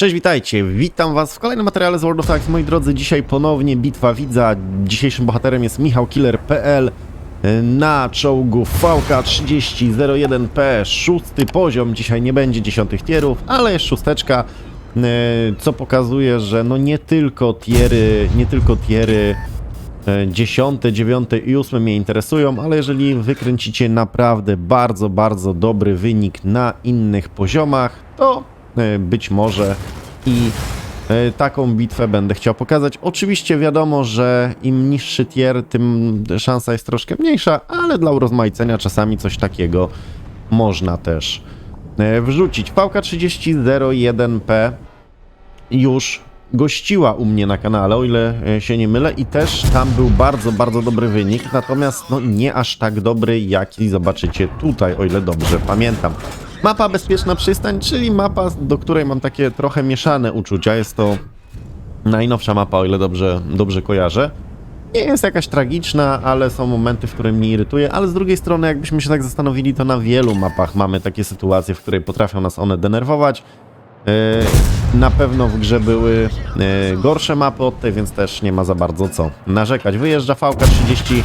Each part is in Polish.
Cześć, witajcie. Witam was w kolejnym materiale z World of Tanks. Moi drodzy, dzisiaj ponownie bitwa widza. Dzisiejszym bohaterem jest Michał Killer.pl na czołgu VK3001P. Szósty poziom. Dzisiaj nie będzie dziesiątych tierów, ale jest szósteczka, e, co pokazuje, że no nie tylko tiery, nie tylko tiery e, dziesiąte, dziewiąte i ósme mnie interesują, ale jeżeli wykręcicie naprawdę bardzo, bardzo dobry wynik na innych poziomach, to być może i e, taką bitwę będę chciał pokazać. Oczywiście wiadomo, że im niższy tier, tym szansa jest troszkę mniejsza, ale dla urozmaicenia czasami coś takiego można też e, wrzucić. VK3001P już gościła u mnie na kanale, o ile e, się nie mylę, i też tam był bardzo, bardzo dobry wynik, natomiast no nie aż tak dobry, jaki zobaczycie tutaj, o ile dobrze pamiętam. Mapa Bezpieczna Przystań, czyli mapa, do której mam takie trochę mieszane uczucia. Jest to najnowsza mapa, o ile dobrze, dobrze kojarzę. Nie jest jakaś tragiczna, ale są momenty, w które mnie irytuje, ale z drugiej strony, jakbyśmy się tak zastanowili, to na wielu mapach mamy takie sytuacje, w której potrafią nas one denerwować. Yy, Na pewno w grze były yy, gorsze mapy od tej, więc też nie ma za bardzo co narzekać. Wyjeżdża VK30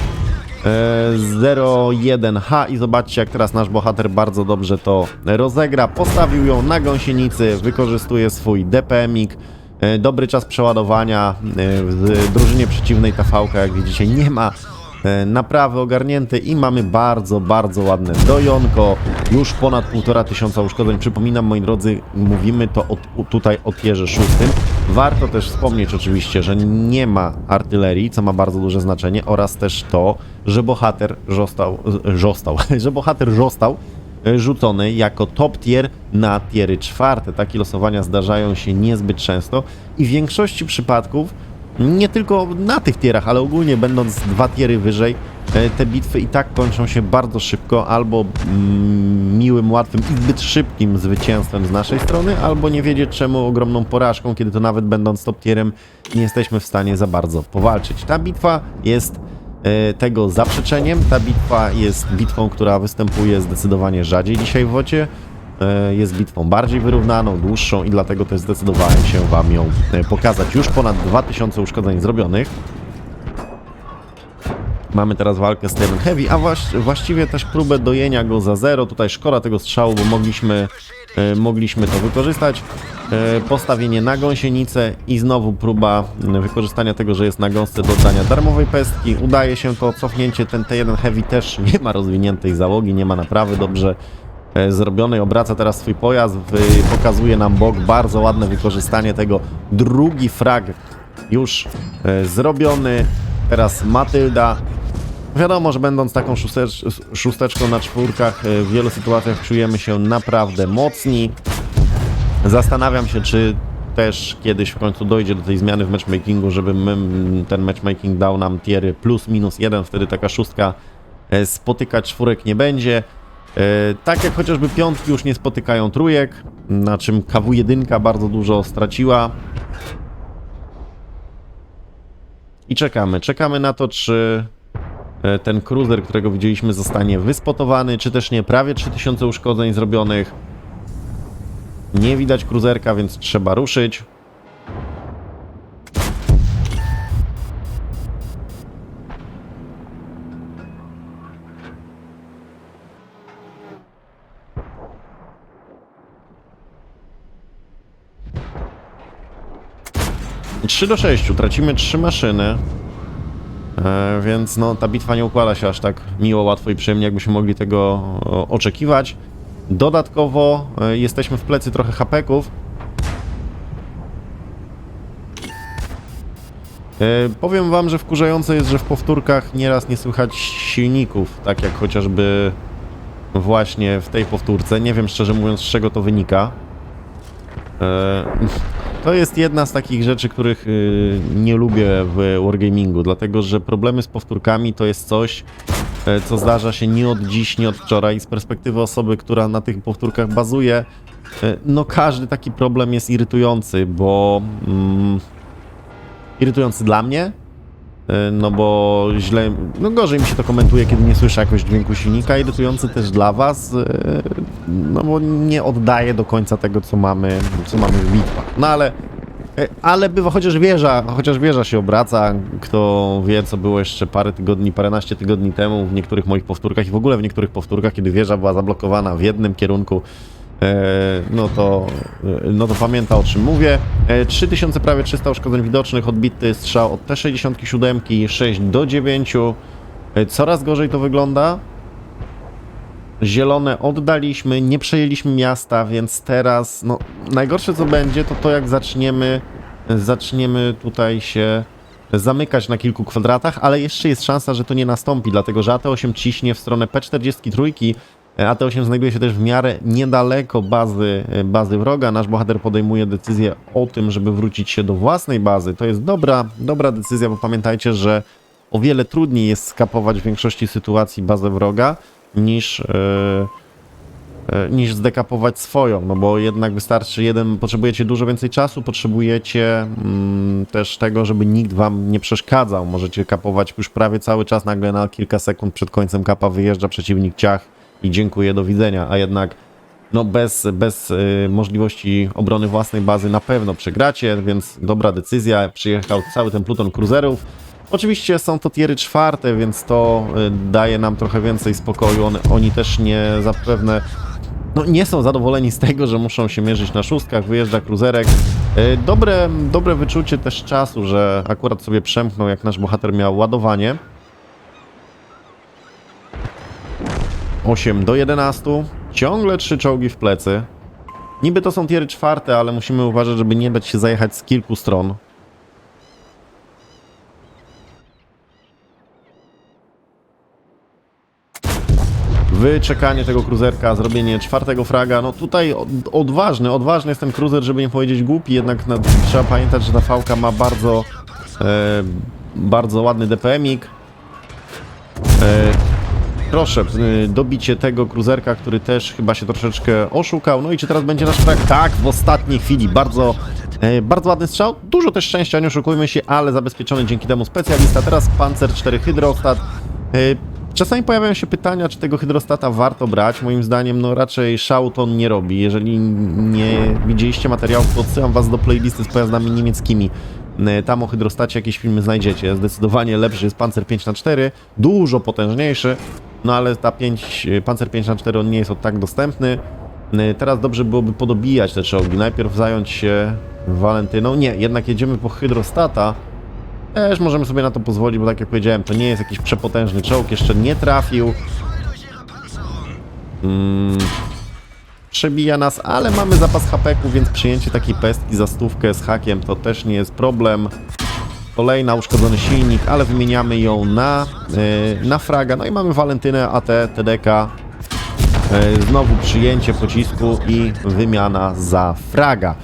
01H i zobaczcie jak teraz nasz bohater bardzo dobrze to rozegra. Postawił ją na gąsienicy, wykorzystuje swój DPM-ik. Yy, Dobry czas przeładowania. Yy, W drużynie przeciwnej ta fałka, jak widzicie, nie ma e, naprawy ogarnięte i mamy bardzo, bardzo ładne dojonko. Już ponad półtora tysiąca uszkodzeń. Przypominam, moi drodzy, mówimy to o, u- tutaj o tierze szóstym. Warto też wspomnieć oczywiście, że nie ma artylerii, co ma bardzo duże znaczenie oraz też to, że bohater został, został, że bohater został e, rzucony jako top tier na tiery czwarte. Takie losowania zdarzają się niezbyt często i w większości przypadków nie tylko na tych tierach, ale ogólnie będąc dwa tiery wyżej, e, te bitwy i tak kończą się bardzo szybko, albo mm, miłym, łatwym i zbyt szybkim zwycięstwem z naszej strony, albo nie wiedzieć czemu ogromną porażką, kiedy to nawet będąc top tierem nie jesteśmy w stanie za bardzo powalczyć. Ta bitwa jest e, tego zaprzeczeniem. Ta bitwa jest bitwą, która występuje zdecydowanie rzadziej dzisiaj w wocie. E, Jest bitwą bardziej wyrównaną, dłuższą i dlatego też zdecydowałem się Wam ją e, pokazać. Już ponad 2000 uszkodzeń zrobionych. Mamy teraz walkę z Terran Heavy, a właś, właściwie też próbę dojenia go za zero. Tutaj szkoda tego strzału, bo mogliśmy, e, mogliśmy to wykorzystać. Postawienie na gąsienicę i znowu próba m, wykorzystania tego, że jest na gąsce do oddania darmowej pestki. Udaje się to cofnięcie. Ten T1 Heavy też nie ma rozwiniętej załogi, nie ma naprawy dobrze zrobionej. Obraca teraz swój pojazd, pokazuje nam bok. Bardzo ładne wykorzystanie tego. Drugi frag już e, zrobiony. Teraz Matylda. Wiadomo, że będąc taką szóstecz, szósteczką na czwórkach, e, w wielu sytuacjach czujemy się naprawdę mocni. Zastanawiam się, czy też kiedyś w końcu dojdzie do tej zmiany w matchmakingu, żeby my, ten matchmaking dał nam tiery plus minus jeden, wtedy taka szóstka e, spotykać czwórek nie będzie. E, Tak jak chociażby piątki już nie spotykają trójek, na czym KW1 bardzo dużo straciła. I czekamy. Czekamy na to, czy e, ten cruiser, którego widzieliśmy, zostanie wyspotowany, czy też nie. Prawie 3000 uszkodzeń zrobionych. Nie widać cruzerka, więc trzeba ruszyć. Trzy do 6, tracimy trzy maszyny. E, więc no, ta bitwa nie układa się aż tak miło, łatwo i przyjemnie, jakbyśmy mogli tego o, oczekiwać. Dodatkowo e, jesteśmy w plecy trochę hapeków. E, powiem wam, że wkurzające jest, że w powtórkach nieraz nie słychać silników, tak jak chociażby właśnie w tej powtórce. Nie wiem szczerze mówiąc, z czego to wynika. E, to jest jedna z takich rzeczy, których y, nie lubię w Wargamingu, dlatego że problemy z powtórkami to jest coś, e, co zdarza się nie od dziś, nie od wczoraj. Z perspektywy osoby, która na tych powtórkach bazuje, e, no każdy taki problem jest irytujący, bo mm, irytujący dla mnie, No bo źle, no gorzej mi się to komentuje, kiedy nie słyszę jakoś dźwięku silnika, irytujący też dla was, e, no bo nie oddaje do końca tego, co mamy, co mamy w bitwach. No ale, e, ale bywa, chociaż wieża, chociaż wieża się obraca, kto wie, co było jeszcze parę tygodni, paręnaście tygodni temu w niektórych moich powtórkach i w ogóle w niektórych powtórkach, kiedy wieża była zablokowana w jednym kierunku, no to, e, no to pamięta o czym mówię. E, 3000 prawie 300 uszkodzeń widocznych, odbity strzał od T67, 6 do 9. E, Coraz gorzej to wygląda. Zielone oddaliśmy, nie przejęliśmy miasta, więc teraz, no, najgorsze co będzie, to to jak zaczniemy, zaczniemy tutaj się zamykać na kilku kwadratach, ale jeszcze jest szansa, że to nie nastąpi, dlatego że AT8 ciśnie w stronę P43, AT8 znajduje się też w miarę niedaleko bazy, bazy wroga. Nasz bohater podejmuje decyzję o tym, żeby wrócić się do własnej bazy. To jest dobra, dobra decyzja, bo pamiętajcie, że o wiele trudniej jest skapować w większości sytuacji bazę wroga niż, e, e, niż zdekapować swoją, no bo jednak wystarczy jeden, potrzebujecie dużo więcej czasu, potrzebujecie mm, też tego, żeby nikt wam nie przeszkadzał. Możecie kapować już prawie cały czas, nagle na kilka sekund przed końcem kapa wyjeżdża przeciwnik ciach i dziękuję, do widzenia, a jednak no bez, bez y, możliwości obrony własnej bazy na pewno przegracie, więc dobra decyzja, przyjechał cały ten pluton cruiserów. Oczywiście są to tiery czwarte, więc to y, daje nam trochę więcej spokoju, On, oni też nie zapewne no, nie są zadowoleni z tego, że muszą się mierzyć na szóstkach, wyjeżdża kruzerek. Y, Dobre, dobre wyczucie też czasu, że akurat sobie przemknął, jak nasz bohater miał ładowanie. 8 do 11. Ciągle trzy czołgi w plecy. Niby to są tiery czwarte, ale musimy uważać, żeby nie dać się zajechać z kilku stron. Wyczekanie tego kruzerka, zrobienie czwartego fraga. No tutaj od, odważny, odważny jest ten kruzer, żeby nie powiedzieć głupi, jednak na, trzeba pamiętać, że ta fałka ma bardzo, e, bardzo ładny DPM-ik. Proszę, y, dobicie tego kruzerka, który też chyba się troszeczkę oszukał. No i czy teraz będzie nasz frag? Tak, w ostatniej chwili. Bardzo, e, bardzo ładny strzał. Dużo też szczęścia, nie oszukujmy się, ale zabezpieczony dzięki temu specjalista. Teraz Panzer 4 Hydrostat. E, Czasami pojawiają się pytania, czy tego hydrostata warto brać. Moim zdaniem, no raczej szału to on nie robi. Jeżeli nie widzieliście materiałów, to odsyłam was do playlisty z pojazdami niemieckimi. E, Tam o hydrostacie jakieś filmy znajdziecie. Zdecydowanie lepszy jest Panzer 5x4, dużo potężniejszy, no ale ta 5, e, Panzer 5x4 on nie jest od tak dostępny. Teraz dobrze byłoby podobijać te czołgi. Najpierw zająć się Walentyną. Nie, jednak jedziemy po hydrostata. Też możemy sobie na to pozwolić, bo tak jak powiedziałem, to nie jest jakiś przepotężny czołg, jeszcze nie trafił. Mm, przebija nas, ale mamy zapas hapeku, więc przyjęcie takiej pestki za stówkę z hakiem to też nie jest problem. Kolejna uszkodzony silnik, ale wymieniamy ją na, yy, na fraga. No i mamy Walentynę AT, TDK. Yy, znowu przyjęcie pocisku i wymiana za fraga.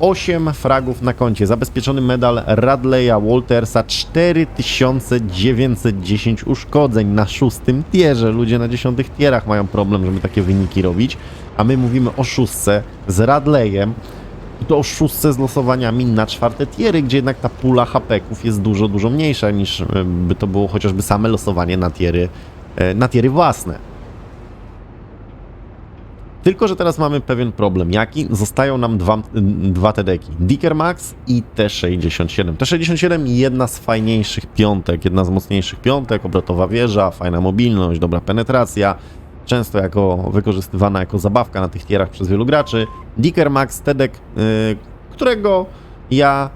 8 fragów na koncie, zabezpieczony medal Radleya Waltersa, 4910 uszkodzeń na szóstym tierze. Ludzie na dziesiątych tierach mają problem, żeby takie wyniki robić, a my mówimy o szóstce z Radleyem to o szóstce z losowaniami na czwarte tiery, gdzie jednak ta pula hapeków jest dużo, dużo mniejsza niż e, by to było chociażby same losowanie na tiery, e, na tiery własne. Tylko, że teraz mamy pewien problem. Jaki? Zostają nam dwa, dwa TD-ki. Dicker Max i T67. T67 jedna z fajniejszych piątek, jedna z mocniejszych piątek, obrotowa wieża, fajna mobilność, dobra penetracja, często jako wykorzystywana jako zabawka na tych tierach przez wielu graczy. Dicker Max, TD, yy, którego ja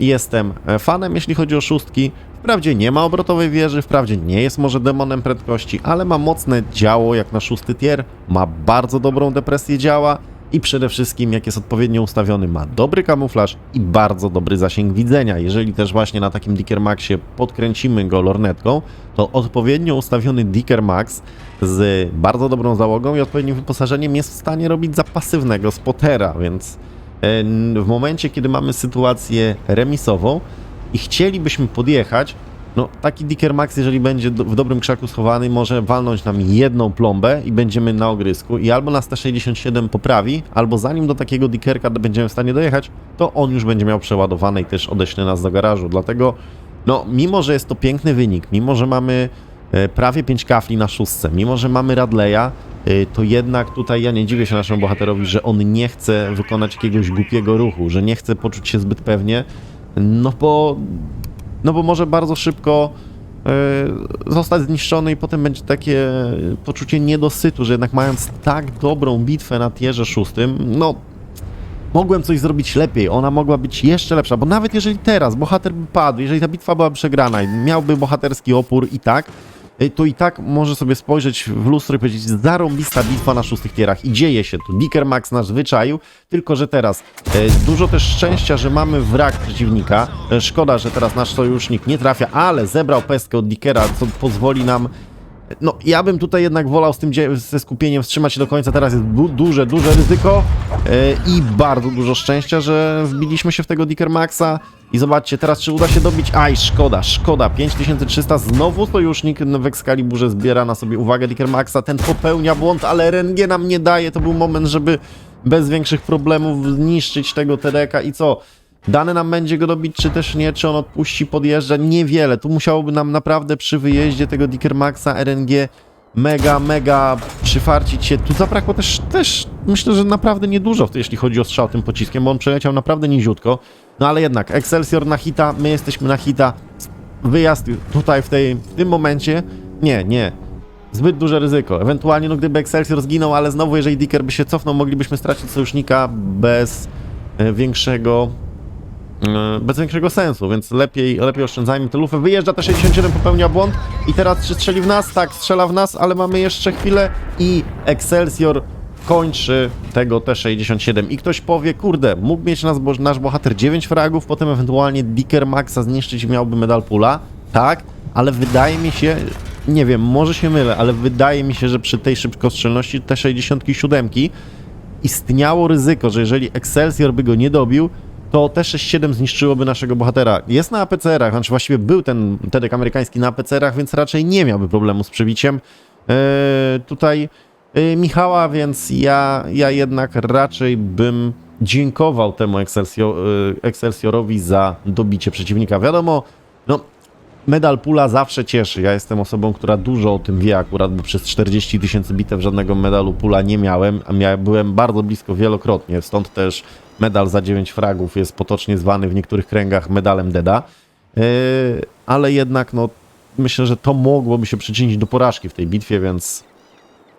jestem fanem, jeśli chodzi o szóstki. Wprawdzie nie ma obrotowej wieży, wprawdzie nie jest może demonem prędkości, ale ma mocne działo jak na szósty tier, ma bardzo dobrą depresję działa i przede wszystkim jak jest odpowiednio ustawiony ma dobry kamuflaż i bardzo dobry zasięg widzenia. Jeżeli też właśnie na takim Dicker Maxie podkręcimy go lornetką, to odpowiednio ustawiony Dicker Max z bardzo dobrą załogą i odpowiednim wyposażeniem jest w stanie robić za pasywnego spotera, więc e, w momencie, kiedy mamy sytuację remisową i chcielibyśmy podjechać, no taki Dicker Max, jeżeli będzie do, w dobrym krzaku schowany, może walnąć nam jedną plombę i będziemy na ogrysku i albo nas T67 poprawi, albo zanim do takiego Dickerka będziemy w stanie dojechać, to on już będzie miał przeładowane i też odeśle nas do garażu. Dlatego no mimo, że jest to piękny wynik, mimo, że mamy e, prawie 5 kafli na szóstce, mimo, że mamy Radleya, e, to jednak tutaj ja nie dziwię się naszemu bohaterowi, że on nie chce wykonać jakiegoś głupiego ruchu, że nie chce poczuć się zbyt pewnie, no bo, no bo może bardzo szybko e, zostać zniszczony i potem będzie takie poczucie niedosytu, że jednak mając tak dobrą bitwę na tierze szóstym, no mogłem coś zrobić lepiej, ona mogła być jeszcze lepsza, bo nawet jeżeli teraz bohater by padł, jeżeli ta bitwa była przegrana i miałby bohaterski opór i tak, to i tak może sobie spojrzeć w lustro i powiedzieć, zarąbista bitwa na szóstych tierach i dzieje się tu. Dicker Max nas wyczaił, tylko że teraz e, dużo też szczęścia, że mamy wrak przeciwnika. E, szkoda, że teraz nasz sojusznik nie trafia, ale zebrał pestkę od Dickera, co pozwoli nam no, ja bym tutaj jednak wolał z tym ze skupieniem wstrzymać się do końca. Teraz jest du- duże, duże ryzyko e, i bardzo dużo szczęścia, że wbiliśmy się w tego Dicker Maxa. I zobaczcie, teraz czy uda się dobić. Aj, szkoda, szkoda. 5300, znowu sojusznik w Excaliburze zbiera na sobie uwagę Dicker Maxa. Ten popełnia błąd, ale RNG nam nie daje. To był moment, żeby bez większych problemów zniszczyć tego TDK i co? Dane nam będzie go dobić, czy też nie, czy on odpuści, podjeżdża, niewiele. Tu musiałoby nam naprawdę przy wyjeździe tego Dicker Maxa RNG mega, mega przyfarcić się. Tu zabrakło też, też myślę, że naprawdę niedużo, jeśli chodzi o strzał tym pociskiem, bo on przeleciał naprawdę niziutko. No ale jednak, Excelsior na hita, my jesteśmy na hita. Wyjazd tutaj w, tej, w tym momencie, nie, nie. Zbyt duże ryzyko. Ewentualnie, no gdyby Excelsior zginął, ale znowu, jeżeli Dicker by się cofnął, moglibyśmy stracić sojusznika bez e, większego bez większego sensu, więc lepiej, lepiej oszczędzajmy tę lufę. Wyjeżdża te 67, popełnia błąd i teraz czy strzeli w nas? Tak, strzela w nas, ale mamy jeszcze chwilę i Excelsior kończy tego T67 i ktoś powie, kurde, mógł mieć nas, bo, nasz bohater 9 fragów, potem ewentualnie Dicker Maxa zniszczyć miałby medal pula, tak, ale wydaje mi się, nie wiem, może się mylę, ale wydaje mi się, że przy tej szybkostrzelności T67 istniało ryzyko, że jeżeli Excelsior by go nie dobił, to T-67 zniszczyłoby naszego bohatera. Jest na APCR-ach, znaczy właściwie był ten TDK amerykański na APCR-ach, więc raczej nie miałby problemu z przebiciem. Eee, tutaj e, Michała, więc ja, ja jednak raczej bym dziękował temu Excelsior, e, Excelsiorowi za dobicie przeciwnika. Wiadomo, no Medal pula zawsze cieszy. Ja jestem osobą, która dużo o tym wie akurat, bo przez 40 tysięcy bitew żadnego medalu pula nie miałem, a mia byłem bardzo blisko wielokrotnie, stąd też medal za 9 fragów jest potocznie zwany w niektórych kręgach medalem Deda. Yy, ale jednak no, myślę, że to mogłoby się przyczynić do porażki w tej bitwie, więc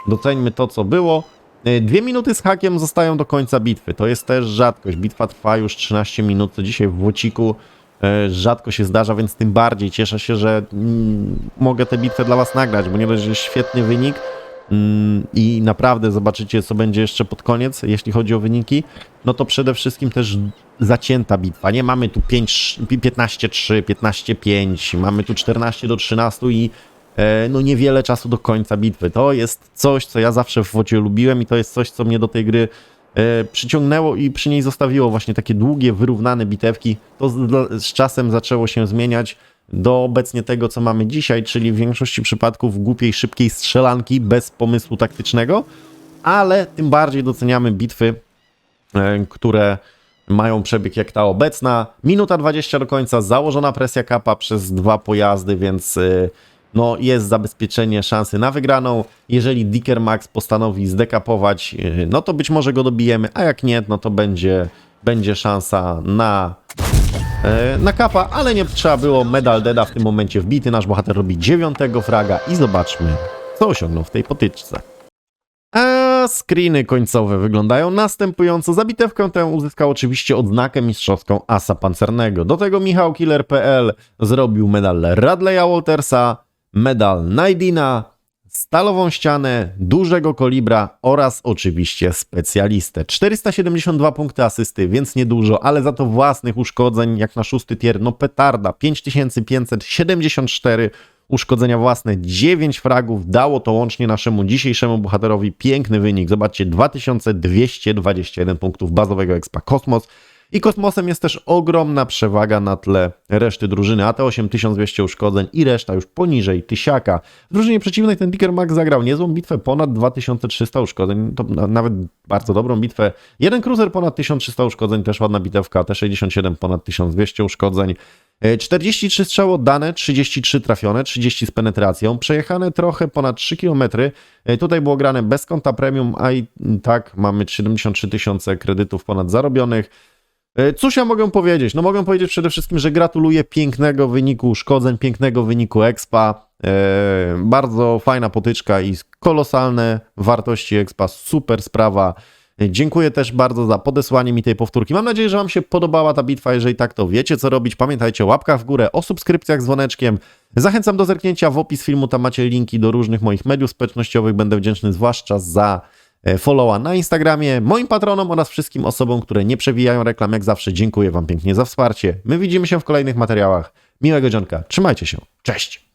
doceńmy to, co było. Yy, Dwie minuty z hakiem zostają do końca bitwy. To jest też rzadkość. Bitwa trwa już 13 minut, co dzisiaj w Włociku e, rzadko się zdarza, więc tym bardziej cieszę się, że mm, mogę tę bitwę dla Was nagrać, bo nie dość, że świetny wynik i naprawdę zobaczycie, co będzie jeszcze pod koniec, jeśli chodzi o wyniki, no to przede wszystkim też zacięta bitwa. Nie mamy tu 5, 15-3, 15-5, mamy tu 14 do 13 i e, no niewiele czasu do końca bitwy. To jest coś, co ja zawsze w wodzie lubiłem i to jest coś, co mnie do tej gry e, przyciągnęło i przy niej zostawiło właśnie takie długie, wyrównane bitewki. To z, z czasem zaczęło się zmieniać do obecnie tego, co mamy dzisiaj, czyli w większości przypadków głupiej, szybkiej strzelanki bez pomysłu taktycznego, ale tym bardziej doceniamy bitwy, e, które mają przebieg jak ta obecna. Minuta 20 do końca, założona presja kapa przez dwa pojazdy, więc e, no, jest zabezpieczenie szansy na wygraną. Jeżeli Dicker Max postanowi zdekapować, e, no to być może go dobijemy, a jak nie, no to będzie, będzie szansa na na kapa, ale nie trzeba było medal deda w tym momencie wbity. Nasz bohater robi dziewiątego fraga i zobaczmy, co osiągnął w tej potyczce. A screeny końcowe wyglądają następująco. Za bitewkę tę uzyskał oczywiście odznakę mistrzowską Asa Pancernego. Do tego Michał Killer.pl zrobił medal Radleya Waltersa, medal Naidina, stalową ścianę, dużego kolibra oraz oczywiście specjalistę. 472 punkty asysty, więc niedużo, ale za to własnych uszkodzeń, jak na szósty tier, no petarda, 5574 uszkodzenia własne, 9 fragów, dało to łącznie naszemu dzisiejszemu bohaterowi piękny wynik. Zobaczcie, 2221 punktów bazowego expa Kosmos. I kosmosem jest też ogromna przewaga na tle reszty drużyny. AT 8200 uszkodzeń i reszta już poniżej tysiaka. W drużynie przeciwnej ten Dicker Max zagrał niezłą bitwę, ponad 2300 uszkodzeń. To na- nawet bardzo dobrą bitwę. Jeden cruiser ponad 1300 uszkodzeń, też ładna bitewka. T67 ponad 1200 uszkodzeń. E, 43 strzały oddane, 33 trafione, 30 z penetracją, przejechane trochę ponad 3 km. E, Tutaj było grane bez konta premium, a i tak mamy 73 tysiące kredytów ponad zarobionych. E, Cóż ja mogę powiedzieć? No mogę powiedzieć przede wszystkim, że gratuluję pięknego wyniku uszkodzeń, pięknego wyniku expa. E, bardzo fajna potyczka i kolosalne wartości expa, super sprawa. E, Dziękuję też bardzo za podesłanie mi tej powtórki. Mam nadzieję, że Wam się podobała ta bitwa. Jeżeli tak, to wiecie co robić. Pamiętajcie o łapkach w górę, o subskrypcjach z dzwoneczkiem. Zachęcam do zerknięcia w opis filmu, tam macie linki do różnych moich mediów społecznościowych. Będę wdzięczny zwłaszcza za followa na Instagramie. Moim patronom oraz wszystkim osobom, które nie przewijają reklam, jak zawsze dziękuję Wam pięknie za wsparcie. My widzimy się w kolejnych materiałach. Miłego dzionka. Trzymajcie się. Cześć!